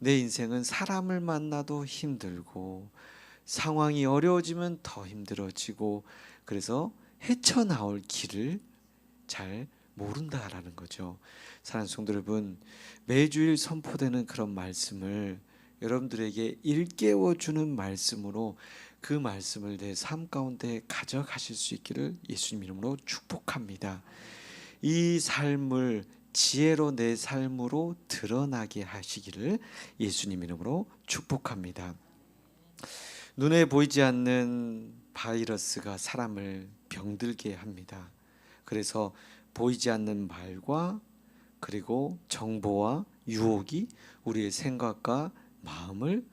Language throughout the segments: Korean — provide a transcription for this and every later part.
내 인생은 사람을 만나도 힘들고 상황이 어려워지면 더 힘들어지고 그래서 헤쳐나올 길을 잘 모른다라는 거죠. 사랑하는 성도 여러분, 매주일 선포되는 그런 말씀을 여러분들에게 일깨워 주는 말씀으로 그 말씀을 내 삶 가운데 가져가실 수 있기를 예수님 이름으로 축복합니다. 이 삶을 지혜로 내 삶으로 드러나게 하시기를 예수님 이름으로 축복합니다. 눈에 보이지 않는 바이러스가 사람을 병들게 합니다. 그래서 보이지 않는 말과 그리고 정보와 유혹이 우리의 생각과 마음을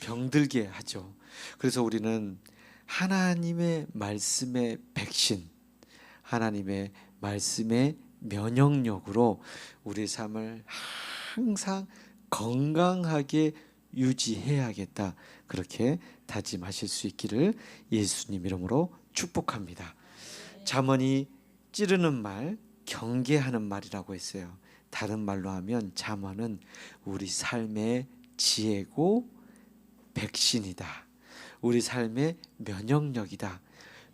병들게 하죠. 그래서 우리는 하나님의 말씀의 백신, 하나님의 말씀의 면역력으로 우리 삶을 항상 건강하게 유지해야겠다. 그렇게 다짐하실 수 있기를 예수님 이름으로 축복합니다. 잠언이 찌르는 말, 경계하는 말이라고 했어요. 다른 말로 하면 잠언은 우리 삶의 지혜고 백신이다. 우리 삶의 면역력이다.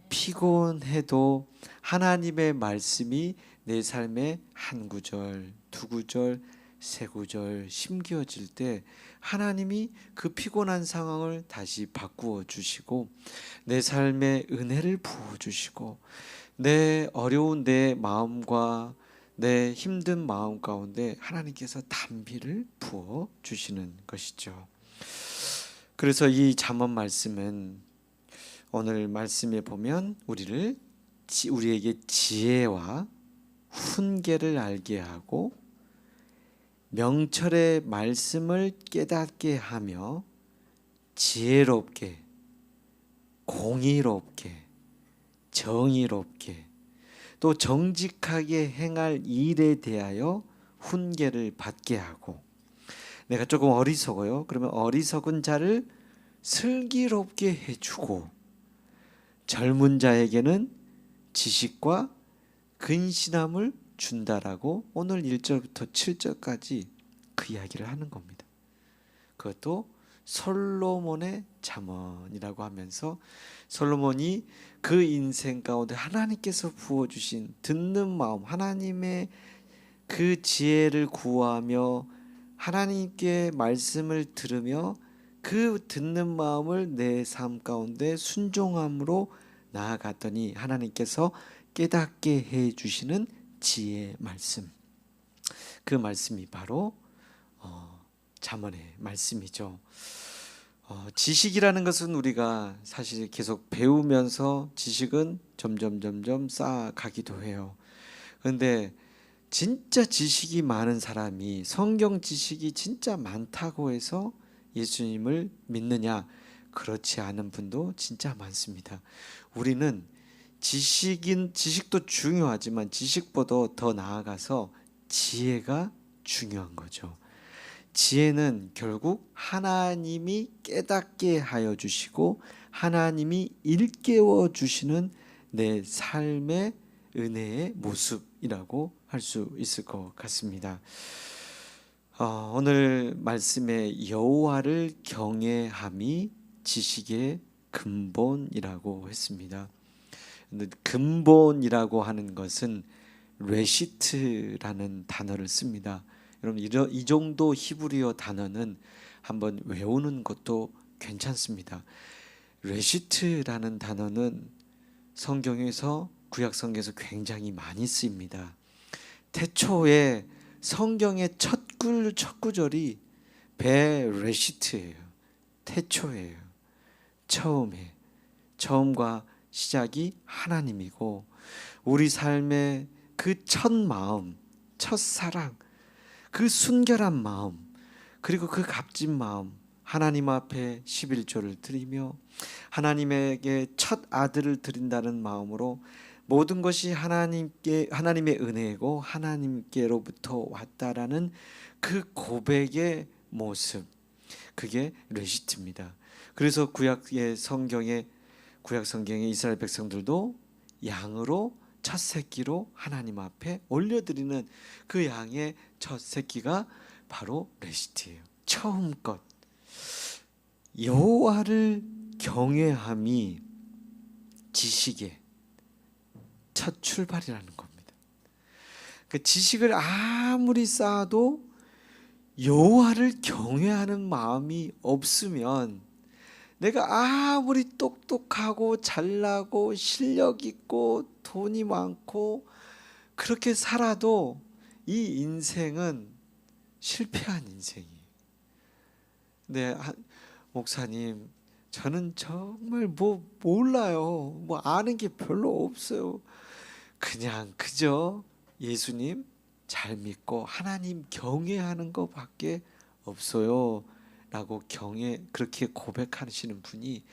피곤해도 하나님의 말씀이 내 삶의 한 구절, 두 구절, 세 구절 심겨질 때 하나님이 그 피곤한 상황을 다시 바꾸어 주시고 내 삶에 은혜를 부어 주시고 내 어려운 내 마음과 내 힘든 마음 가운데 하나님께서 담비를 부어 주시는 것이죠. 그래서 이 잠언 말씀은 오늘 말씀에 보면 우리를 지- 우리에게 지혜와 훈계를 알게 하고 명철의 말씀을 깨닫게 하며 지혜롭게 공의롭게 정의롭게 또 정직하게 행할 일에 대하여 훈계를 받게 하고 내가 조금 어리석어요. 그러면 어리석은 자를 슬기롭게 해주고 젊은 자에게는 지식과 근신함을 준다라고 오늘 1절부터 7절까지 그 이야기를 하는 겁니다. 그것도 솔로몬의 잠언이라고 하면서 솔로몬이 그 인생 가운데 하나님께서 부어 주신 듣는 마음 하나님의 그 지혜를 구하며 하나님께 말씀을 들으며 그 듣는 마음을 내 삶 가운데 순종함으로 나아갔더니 하나님께서 깨닫게 해 주시는 지혜 말씀. 그 말씀이 바로 어, 잠언의 말씀이죠. 어, 지식이라는 것은 우리가 사실 계속 배우면서 지식은 점점 점점 쌓아가기도 해요. 그런데 진짜 지식이 많은 사람이 성경 지식이 진짜 많다고 해서 예수님을 믿느냐? 그렇지 않은 분도 진짜 많습니다. 우리는 지식인 지식도 중요하지만 지식보다 더 나아가서 지혜가 중요한 거죠. 지혜는 결국 하나님이 깨닫게 하여 주시고 하나님이 일깨워 주시는 내 삶의 은혜의 모습이라고 할 수 있을 것 같습니다. 어, 오늘 말씀에 여호와를 경외함이 지식의 근본이라고 했습니다. 근본이라고 하는 것은 레시트라는 단어를 씁니다. 여러분 이 정도 히브리어 단어는 한번 외우는 것도 괜찮습니다. 레시트라는 단어는 성경에서 구약 성경에서 굉장히 많이 쓰입니다. 태초에 성경의 첫 글, 첫 구절이 베레시트예요. 태초예요. 처음에 처음과 시작이 하나님이고 우리 삶의 그 첫 마음, 첫 사랑, 그 순결한 마음, 그리고 그 값진 마음 하나님 앞에 11조를 드리며 하나님에게 첫 아들을 드린다는 마음으로 모든 것이 하나님께 하나님의 은혜고 하나님께로부터 왔다라는 그 고백의 모습 그게 레시트입니다. 그래서 구약의 성경에 구약 성경의 이스라엘 백성들도 양으로 첫 새끼로 하나님 앞에 올려드리는 그 양의 첫 새끼가 바로 레시트예요. 처음 것 여호와를 경외함이 지식의 첫 출발이라는 겁니다. 그 지식을 아무리 쌓아도 여호와를 경외하는 마음이 없으면 내가 아무리 똑똑하고 잘나고 실력 있고 돈이 많고 그렇게 살아도 이 인생은 실패한 인생이에요. 네, 목사님, 저는 정말 뭐 몰라요. 뭐 아는 게 별로 없어요. 그냥 그저 예수님 잘 믿고 하나님 경외하는 것밖에 없어요. 라고 경외 그렇게 고백하시는 분이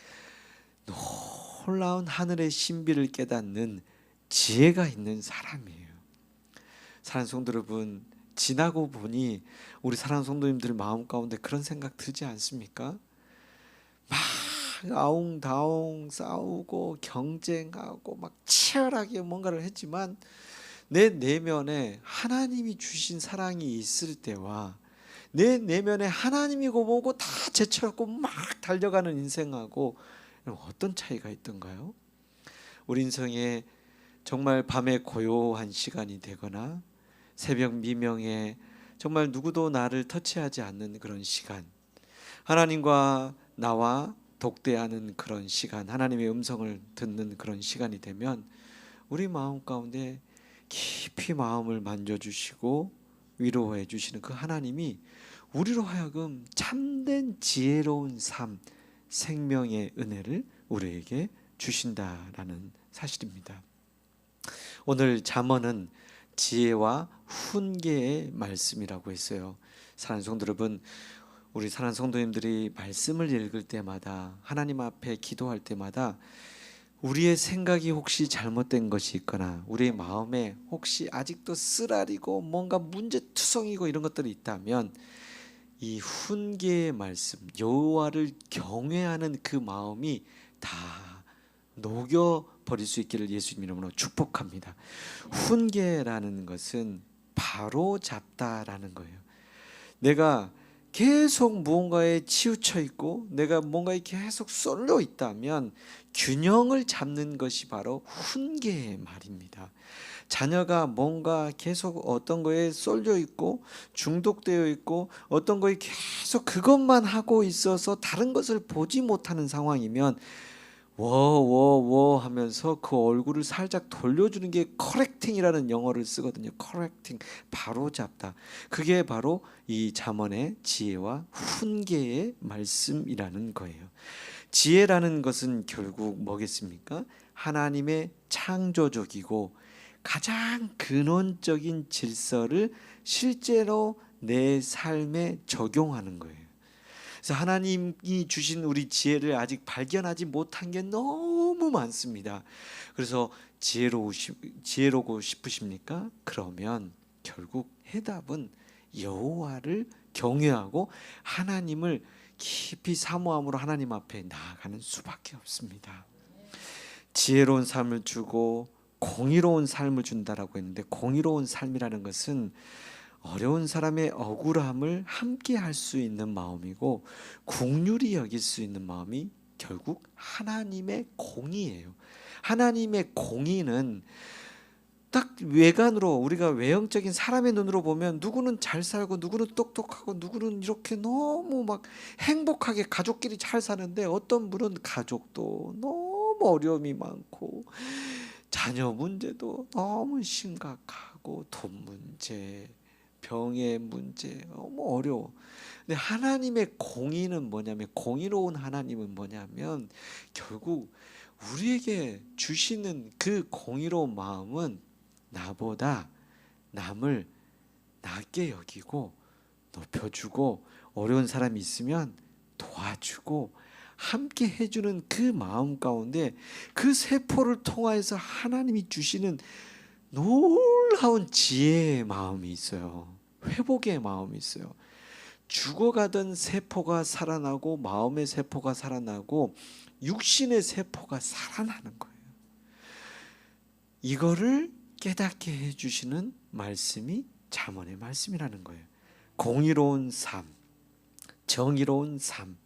놀라운 하늘의 신비를 깨닫는 지혜가 있는 사람이에요. 사랑하는 성도 여러분, 지나고 보니 우리 사랑하는 성도님들 마음 가운데 그런 생각 들지 않습니까? 막 아웅다웅 싸우고 경쟁하고 막 치열하게 뭔가를 했지만 내 내면에 하나님이 주신 사랑이 있을 때와 내 내면에 하나님이고 뭐고 다 제쳐갖고 막 달려가는 인생하고 어떤 차이가 있던가요? 우리 인생에 정말 밤에 고요한 시간이 되거나 새벽 미명에 정말 누구도 나를 터치하지 않는 그런 시간 하나님과 나와 독대하는 그런 시간 하나님의 음성을 듣는 그런 시간이 되면 우리 마음 가운데 깊이 마음을 만져주시고 위로해 주시는 그 하나님이 우리로 하여금 참된 지혜로운 삶, 생명의 은혜를 우리에게 주신다라는 사실입니다. 오늘 잠언은 지혜와 훈계의 말씀이라고 했어요. 사랑하는 성도 여러분, 우리 사랑하는 성도님들이 말씀을 읽을 때마다 하나님 앞에 기도할 때마다 우리의 생각이 혹시 잘못된 것이 있거나 우리의 마음에 혹시 아직도 쓰라리고 뭔가 문제투성이고 이런 것들이 있다면 이 훈계의 말씀 여호와를 경외하는 그 마음이 다 녹여 버릴 수 있기를 예수님 이름으로 축복합니다. 훈계라는 것은 바로 잡다라는 거예요. 내가 계속 무언가에 치우쳐 있고 내가 뭔가에 계속 쏠려 있다면 균형을 잡는 것이 바로 훈계의 말입니다. 자녀가 뭔가 계속 어떤 거에 쏠려 있고 중독되어 있고 어떤 거에 계속 그것만 하고 있어서 다른 것을 보지 못하는 상황이면 워워워 하면서 그 얼굴을 살짝 돌려주는 게 커렉팅이라는 영어를 쓰거든요. 커렉팅 바로 잡다. 그게 바로 이 잠언의 지혜와 훈계의 말씀이라는 거예요. 지혜라는 것은 결국 뭐겠습니까? 하나님의 창조적이고 가장 근원적인 질서를 실제로 내 삶에 적용하는 거예요. 그래서 하나님이 주신 우리 지혜를 아직 발견하지 못한 게 너무 많습니다. 그래서 지혜로 지혜로고 싶으십니까? 그러면 결국 해답은 여호와를 경외하고 하나님을 깊이 사모함으로 하나님 앞에 나아가는 수밖에 없습니다. 지혜로운 삶을 주고 공의로운 삶을 준다라고 했는데 공의로운 삶이라는 것은 어려운 사람의 억울함을 함께 할 수 있는 마음이고 국률이 여길 수 있는 마음이 결국 하나님의 공의예요. 하나님의 공의는 딱 외관으로 우리가 외형적인 사람의 눈으로 보면 누구는 잘 살고 누구는 똑똑하고 누구는 이렇게 너무 막 행복하게 가족끼리 잘 사는데 어떤 분은 가족도 너무 어려움이 많고 자녀 문제도 너무 심각하고 돈 문제 병의 문제 너무 어려워. 근데 하나님의 공의는 뭐냐면 공의로운 하나님은 뭐냐면 결국 우리에게 주시는 그 공의로운 마음은 나보다 남을 낮게 여기고 높여주고 어려운 사람이 있으면 도와주고 함께 해주는 그 마음 가운데 그 세포를 통하여서 하나님이 주시는 놀라운 지혜의 마음이 있어요. 회복의 마음이 있어요. 죽어가던 세포가 살아나고 마음의 세포가 살아나고 육신의 세포가 살아나는 거예요. 이거를 깨닫게 해 주시는 말씀이 잠언의 말씀이라는 거예요. 공의로운 삶, 정의로운 삶.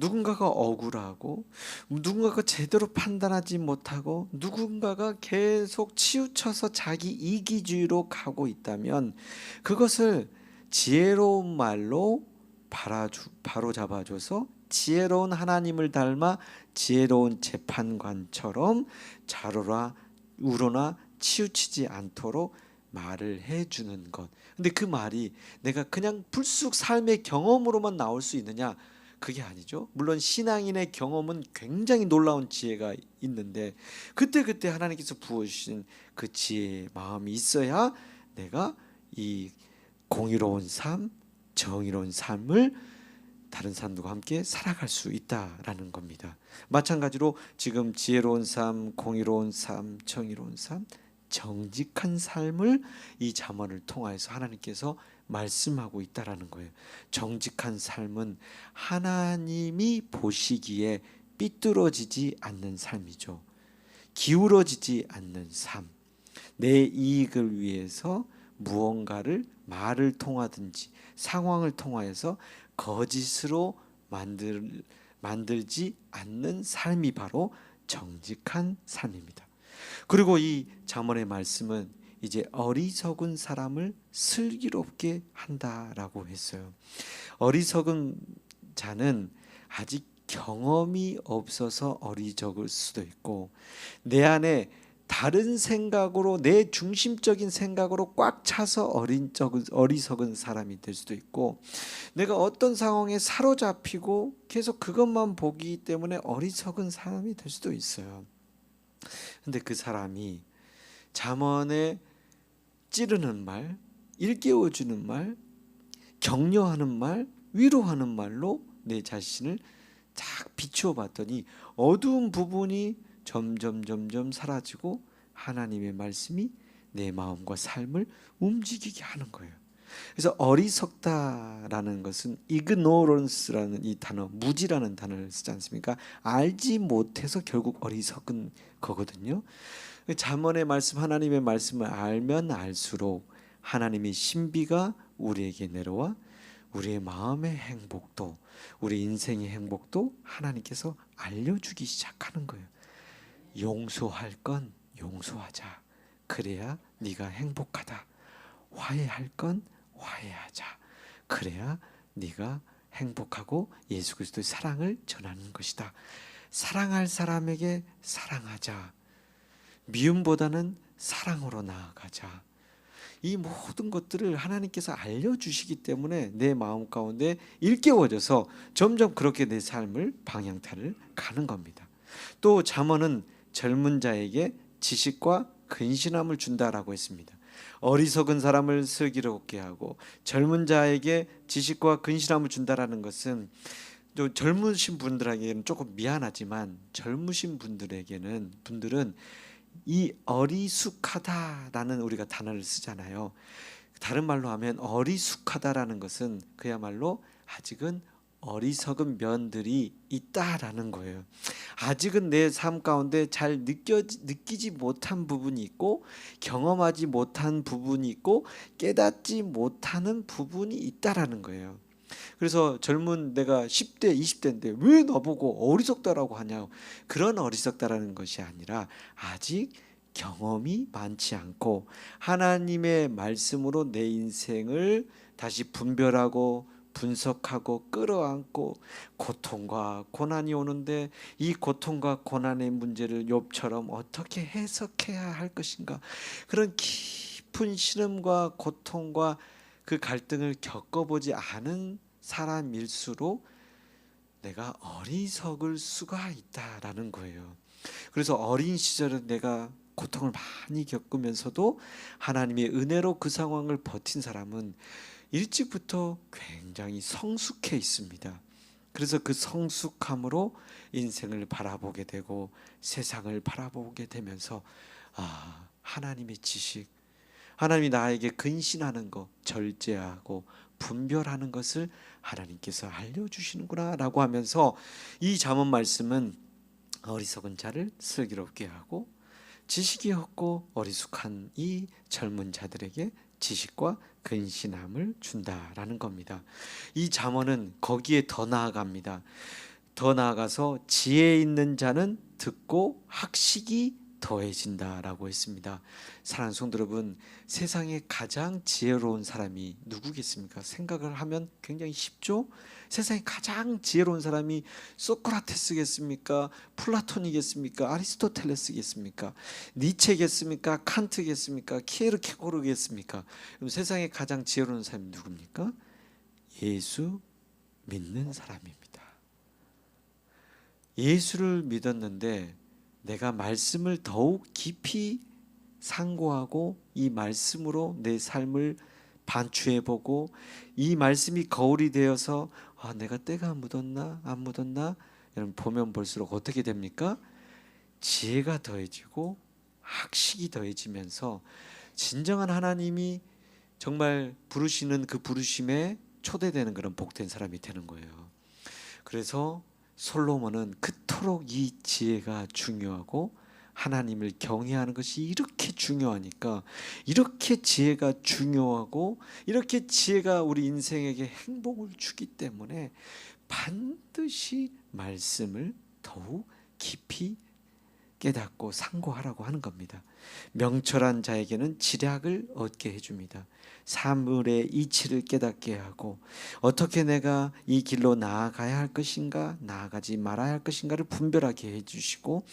누군가가 억울하고 누군가가 제대로 판단하지 못하고 누군가가 계속 치우쳐서 자기 이기주의로 가고 있다면 그것을 지혜로운 말로 바로 잡아줘서 지혜로운 하나님을 닮아 지혜로운 재판관처럼 자로라 우러나 치우치지 않도록 말을 해주는 것. 근데 그 말이 내가 그냥 불쑥 삶의 경험으로만 나올 수 있느냐? 그게 아니죠. 물론 신앙인의 경험은 굉장히 놀라운 지혜가 있는데 그때 그때 하나님께서 부어주신 그 지혜의 마음이 있어야 내가 이 공의로운 삶, 정의로운 삶을 다른 사람들과 함께 살아갈 수 있다라는 겁니다. 마찬가지로 지금 지혜로운 삶, 공의로운 삶, 정의로운 삶, 정직한 삶을 이 잠언을 통하여서 하나님께서 말씀하고 있다라는 거예요. 정직한 삶은 하나님이 보시기에 삐뚤어지지 않는 삶이죠. 기울어지지 않는 삶. 내 이익을 위해서 무언가를 말을 통하든지 상황을 통하여서 거짓으로 만들 만들지 않는 삶이 바로 정직한 삶입니다. 그리고 이 잠언의 말씀은 이제 어리석은 사람을 슬기롭게 한다라고 했어요. 어리석은 자는 아직 경험이 없어서 어리석을 수도 있고 내 안에 다른 생각으로 내 중심적인 생각으로 꽉 차서 어린 적은 어리석은 사람이 될 수도 있고 내가 어떤 상황에 사로잡히고 계속 그것만 보기 때문에 어리석은 사람이 될 수도 있어요. 근데 그 사람이 잠언에 찌르는 말, 일깨워 주는 말, 격려하는 말, 위로하는 말로 내 자신을 딱 비추어 봤더니 어두운 부분이 점점 점점 사라지고 하나님의 말씀이 내 마음과 삶을 움직이게 하는 거예요. 그래서 어리석다라는 것은 ignorance라는 이 단어, 무지라는 단어를 쓰지 않습니까? 알지 못해서 결국 어리석은 거거든요. 잠언의 말씀, 하나님의 말씀을 알면 알수록 하나님의 신비가 우리에게 내려와 우리의 마음의 행복도, 우리 인생의 행복도 하나님께서 알려주기 시작하는 거예요. 용서할 건 용서하자. 그래야 네가 행복하다. 화해할 건 화해하자. 그래야 네가 행복하고 예수 그리스도의 사랑을 전하는 것이다. 사랑할 사람에게 사랑하자. 미움보다는 사랑으로 나아가자. 이 모든 것들을 하나님께서 알려주시기 때문에 내 마음 가운데 일깨워져서 점점 그렇게 내 삶을 방향타를 가는 겁니다. 또 잠언은 젊은 자에게 지식과 근신함을 준다라고 했습니다. 어리석은 사람을 슬기롭게 하고 젊은 자에게 지식과 근신함을 준다라는 것은 또 젊으신 분들에게는 조금 미안하지만 젊으신 분들에게는 분들은 이 어리숙하다라는 우리가 단어를 쓰잖아요. 다른 말로 하면 어리숙하다라는 것은 그야말로 아직은 어리석은 면들이 있다라는 거예요. 아직은 내 삶 가운데 잘 느껴 느끼지 못한 부분이 있고 경험하지 못한 부분이 있고 깨닫지 못하는 부분이 있다라는 거예요. 그래서 젊은 내가 10대, 20대인데 왜 나보고 어리석다라고 하냐? 그런 어리석다라는 것이 아니라 아직 경험이 많지 않고 하나님의 말씀으로 내 인생을 다시 분별하고 분석하고 끌어안고 고통과 고난이 오는데 이 고통과 고난의 문제를 욥처럼 어떻게 해석해야 할 것인가 그런 깊은 시름과 고통과 그 갈등을 겪어보지 않은 사람일수록 내가 어리석을 수가 있다라는 거예요. 그래서 어린 시절에 내가 고통을 많이 겪으면서도 하나님의 은혜로 그 상황을 버틴 사람은 일찍부터 굉장히 성숙해 있습니다. 그래서 그 성숙함으로 인생을 바라보게 되고 세상을 바라보게 되면서 아, 하나님의 지식, 하나님이 나에게 근신하는 것, 절제하고 분별하는 것을 하나님께서 알려주시는구나라고 하면서 이 잠언 말씀은 어리석은 자를 슬기롭게 하고 지식이 없고 어리숙한 이 젊은 자들에게 지식과 근신함을 준다라는 겁니다. 이 잠언은 거기에 더 나아갑니다. 더 나아가서 지혜 있는 자는 듣고 학식이 더해진다라고 했습니다. 사랑하는 성도 여러분, 세상에 가장 지혜로운 사람이 누구겠습니까? 생각을 하면 굉장히 쉽죠. 세상에 가장 지혜로운 사람이 소크라테스겠습니까? 플라톤이겠습니까? 아리스토텔레스겠습니까? 니체겠습니까? 칸트겠습니까? 키에르케고르겠습니까? 그럼 세상에 가장 지혜로운 사람이 누굽니까? 예수 믿는 사람입니다. 예수를 믿었는데 내가 말씀을 더욱 깊이 상고하고 이 말씀으로 내 삶을 반추해 보고 이 말씀이 거울이 되어서 아 내가 때가 묻었나 안 묻었나 여러분 보면 볼수록 어떻게 됩니까? 지혜가 더해지고 학식이 더해지면서 진정한 하나님이 정말 부르시는 그 부르심에 초대되는 그런 복된 사람이 되는 거예요. 그래서 솔로몬은 그토록 이 지혜가 중요하고 하나님을 경외하는 것이 이렇게 중요하니까 이렇게 지혜가 중요하고 이렇게 지혜가 우리 인생에게 행복을 주기 때문에 반드시 말씀을 더욱 깊이 깨닫고 상고하라고 하는 겁니다. 명철한 자에게는 지략을 얻게 해줍니다. 사물의 이치를 깨닫게 하고 어떻게 내가 이 길로 나아가야 할 것인가 나아가지 말아야 할 것인가를 분별하게 해주시고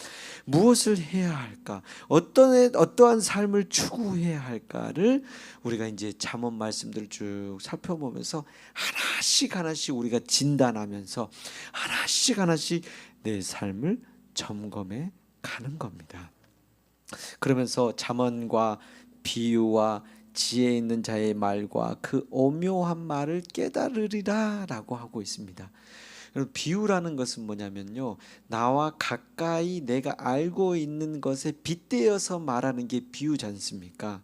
무엇을 해야 할까 어떤 어떠한 삶을 추구해야 할까를 우리가 이제 잠언 말씀들을 쭉 살펴보면서 하나씩 하나씩 우리가 진단하면서 하나씩 하나씩 내 삶을 점검해 가는 겁니다. 그러면서 잠언과 비유와 지혜 있는 자의 말과 그 오묘한 말을 깨달으리라라고 하고 있습니다. 비유라는 것은 뭐냐면요. 나와 가까이 내가 알고 있는 것에 빗대어서 말하는 게 비유지 않습니까?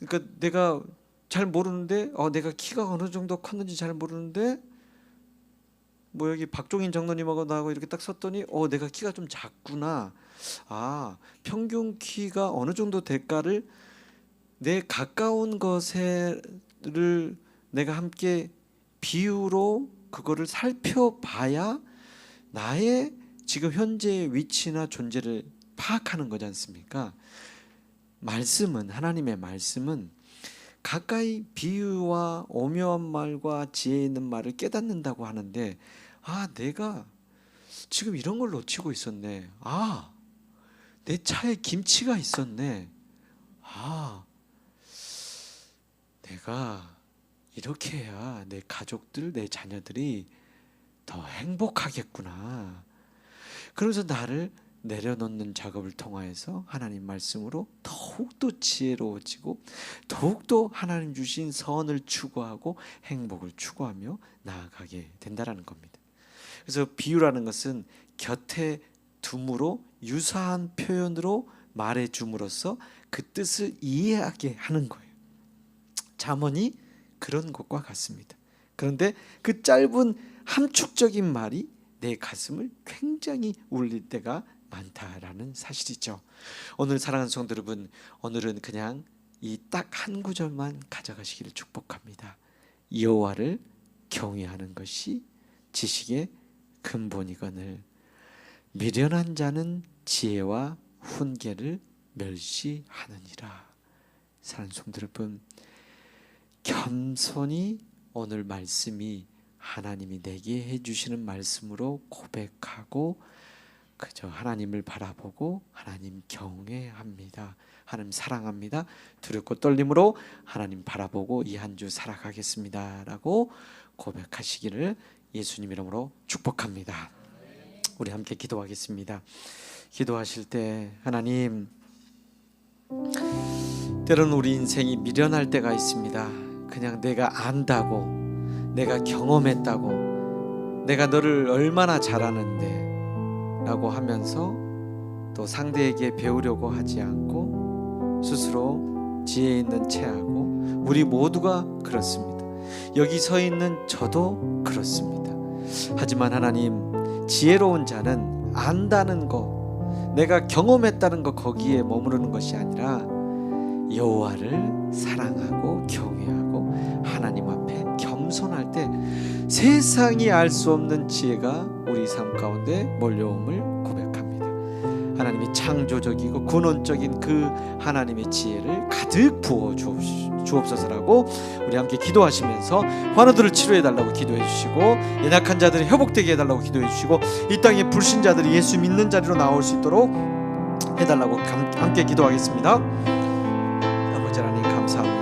그러니까 내가 잘 모르는데 어 내가 키가 어느 정도 컸는지 잘 모르는데 뭐 여기 박종인 장로님하고 나하고 이렇게 딱 섰더니 어 내가 키가 좀 작구나. 아 평균 키가 어느 정도 될까를 내 가까운 것에를 내가 함께 비유로 그거를 살펴봐야 나의 지금 현재의 위치나 존재를 파악하는 거지 않습니까? 말씀은 하나님의 말씀은 가까이 비유와 오묘한 말과 지혜 있는 말을 깨닫는다고 하는데 아 내가 지금 이런 걸 놓치고 있었네. 아 내 차에 김치가 있었네. 아 내가 이렇게 해야 내 가족들, 내 자녀들이 더 행복하겠구나. 그러면서 나를 내려놓는 작업을 통하여서 하나님 말씀으로 더욱더 지혜로워지고 더욱더 하나님 주신 선을 추구하고 행복을 추구하며 나아가게 된다라는 겁니다. 그래서 비유라는 것은 곁에 둠으로 유사한 표현으로 말해 줌으로써 그 뜻을 이해하게 하는 거예요. 잠언이 그런 것과 같습니다. 그런데 그 짧은 함축적인 말이 내 가슴을 굉장히 울릴 때가 많다라는 사실이죠. 오늘 사랑하는 성도 여러분, 오늘은 그냥 이 딱 한 구절만 가져가시기를 축복합니다. 여호와를 경외하는 것이 지식의 근본이거늘 미련한 자는 지혜와 훈계를 멸시하느니라. 사랑하는 성도 여러분, 겸손히 오늘 말씀이 하나님이 내게 해주시는 말씀으로 고백하고 그저 하나님을 바라보고 하나님 경외합니다. 하나님 사랑합니다. 두렵고 떨림으로 하나님 바라보고 이 한 주 살아가겠습니다라고 고백하시기를 예수님 이름으로 축복합니다. 우리 함께 기도하겠습니다. 기도하실 때 하나님 때로는 우리 인생이 미련할 때가 있습니다. 그냥 내가 안다고 내가 경험했다고 내가 너를 얼마나 잘하는데 라고 하면서 또 상대에게 배우려고 하지 않고 스스로 지혜 있는 체하고 우리 모두가 그렇습니다. 여기 서 있는 저도 그렇습니다. 하지만 하나님 지혜로운 자는 안다는 거 내가 경험했다는 거 거기에 머무르는 것이 아니라 여호와를 사랑하고 경외하고 하나님 앞에 겸손할 때 세상이 알 수 없는 지혜가 우리 삶 가운데 몰려옴을 고백합니다. 하나님이 창조적이고 근원적인 그 하나님의 지혜를 가득 부어 주옵- 주옵소서라고 우리 함께 기도하시면서 환우들을 치료해 달라고 기도해 주시고 연약한 자들이 회복되게 해 달라고 기도해 주시고 이 땅의 불신자들이 예수 믿는 자리로 나올 수 있도록 해 달라고 함께 기도하겠습니다. 감사합니다.